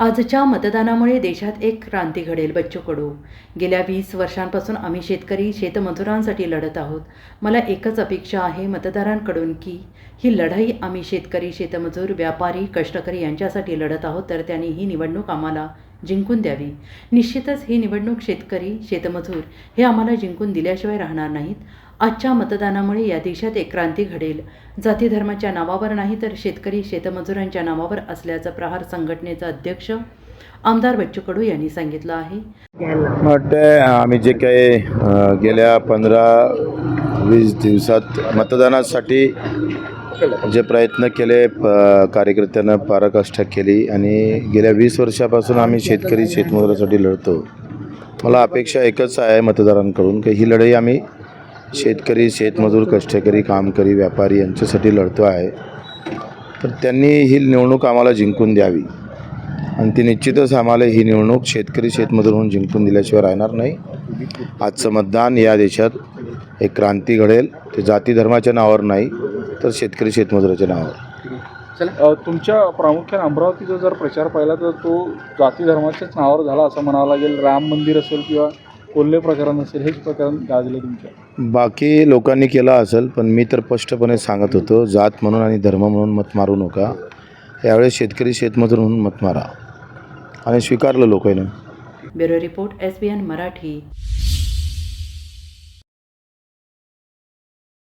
आजच्या मतदानामुळे देशात एक क्रांती घडेल बच्चू कडू गेल्या वीस वर्षांपासून आम्ही शेतकरी शेतमजुरांसाठी लढत आहोत. मला एकच अपेक्षा आहे मतदारांकडून की ही लढाई आम्ही शेतकरी शेतमजूर व्यापारी कष्टकरी यांच्यासाठी लढत आहोत तर त्यांनी ही निवडणूक आम्हाला जिंकून द्यावी. निश्चितच ही निवडणूक शेतकरी शेतमजूर हे आम्हाला जिंकून दिल्याशिवाय राहणार नाहीत. आजच्या मतदानामुळे या देशात एक क्रांती घडेल. जाती धर्माच्या नावावर नाही तर शेतकरी शेतमजुरांच्या नावावर असल्याचा प्रहार संघटनेचा अध्यक्ष आमदार बच्चू कडू यांनी सांगितलं आहे. आम्ही जे काही गेल्या पंधरा वीस दिवसात मतदानासाठी जे प्रयत्न केले प- कार्यकर्त्यांना पराकाष्ठा केली आणि गेल्या वीस वर्षापासून आम्ही शेतकरी शेतमजुरासाठी लढतो. मला अपेक्षा एकच आहे मतदारांकडून की ही लढाई आम्ही शेतकरी शेतमजूर कष्टकरी कामकरी व्यापारी यांच्यासाठी लढतो आहे. तर त्यांनी ही निवडणूक आम्हाला जिंकून द्यावी. आणि ती निश्चितच आम्हाला ही निवडणूक शेतकरी शेतमजूर म्हणून जिंकून दिल्याशिवाय राहणार नाही. आजचं मतदान या देशात एक क्रांती घडेल. ते जाती धर्माच्या नावावर नाही. तर शेतकरी शेतमजुराच्या नावावर. अ, तुमच्या प्रामुख्याने अमरावतीचा जर प्रचार पाहिला तर तो जाती धर्माच्याच नावावर झाला असं म्हणावं लागेल. राम मंदिर असेल किंवा कोल्हे प्रकरण असेल हेच प्रकरण गाजले तुमच्या. बाकी लोकांनी केलं असेल पण मी तर स्पष्टपणे सांगत होतो जात म्हणून आणि धर्म म्हणून मत मारू नका. यावेळेस शेतकरी शेतमजूर म्हणून मत मारा. आणि स्वीकारलं लोकांनी. Bureau report S B N Marathi.